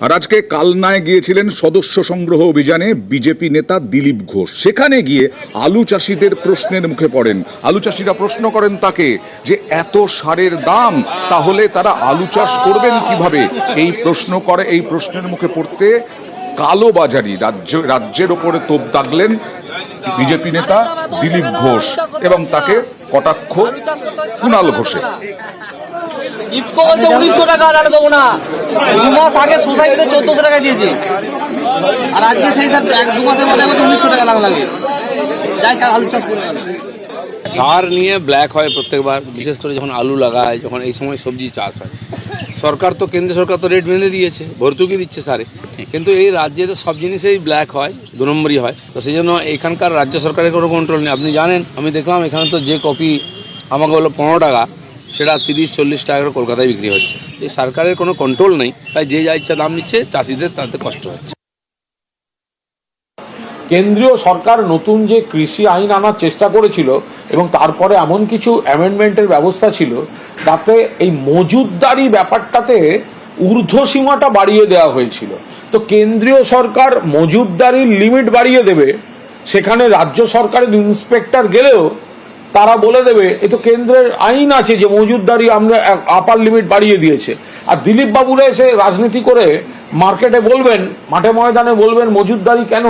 আর আজকে কালনায় গিয়েছিলেন সদস্য সংগ্রহ অভিযানে বিজেপি নেতা দিলীপ ঘোষ। সেখানে গিয়ে আলু চাষিদের প্রশ্নের মুখে পড়েন। আলু চাষিরা প্রশ্ন করেন তাকে যে, এত সারের দাম, তাহলে তারা আলু চাষ করবেন কীভাবে? এই প্রশ্ন করে, এই প্রশ্নের মুখে পড়তে কালোবাজারি রাজ্য, রাজ্যের ওপরে তোপ দাগলেন বিজেপি নেতা দিলীপ ঘোষ এবং তাকে কটাক্ষ কুণাল ঘোষে ইফকো উনিশশো টাকা আর দেবো না। দু মাস আগে সোসাইটিতে চোদ্দশো টাকা আর আজকে সেই এক দু মাসের মধ্যে উনিশশো টাকা লাগে। যাই, স্যার, আলু চাষ করে সার নিয়ে ব্ল্যাক হয় প্রত্যেকবার, বিশেষ করে যখন আলু লাগায়, যখন এই সময় সবজি চাষ হয়। সরকার তো, কেন্দ্র সরকার তো রেট বেঁধে দিয়েছে, ভর্তুকি দিচ্ছে সারে। কিন্তু এই রাজ্যে তো সব জিনিসেই ব্ল্যাক হয়, দু নম্বরই হয়। তো সেই জন্য এখানকার রাজ্য সরকারের কোনো কন্ট্রোল নেই। আপনি জানেন, আমি দেখলাম এখানে তো যে কপি আমাকে হলো পনেরো টাকা সেটা তিরিশ, চল্লিশ টাকা করে কলকাতায় বিক্রি হচ্ছে। এই সরকারের কোনো কন্ট্রোল নেই, তাই যে যা ইচ্ছা দাম নিচ্ছে, চাষিদের তাতে কষ্ট হচ্ছে। কেন্দ্রীয় সরকার নতুন যে কৃষি আইন আনার চেষ্টা করেছিল এবং তারপরে এমন কিছু অ্যামেন্ডমেন্টের ব্যবস্থা ছিল, তাতে এই মজুদদারি ব্যাপারটাতে ঊর্ধ্বসীমাটা বাড়িয়ে দেওয়া হয়েছিল। তো কেন্দ্রীয় সরকার মজুদদারির লিমিট বাড়িয়ে দেবে, সেখানে রাজ্য সরকারের ইন্সপেক্টর গেলেও তারা বলে দেবে, এ তো কেন্দ্রের আইন আছে যে মজুদদারি আমরা আপার লিমিট বাড়িয়ে দিয়েছে। আর দিলীপ বাবুরা এসে রাজনীতি করে মার্কেটে বলবেন, মাঠে ময়দানে বলবেন মজুদদারি কেন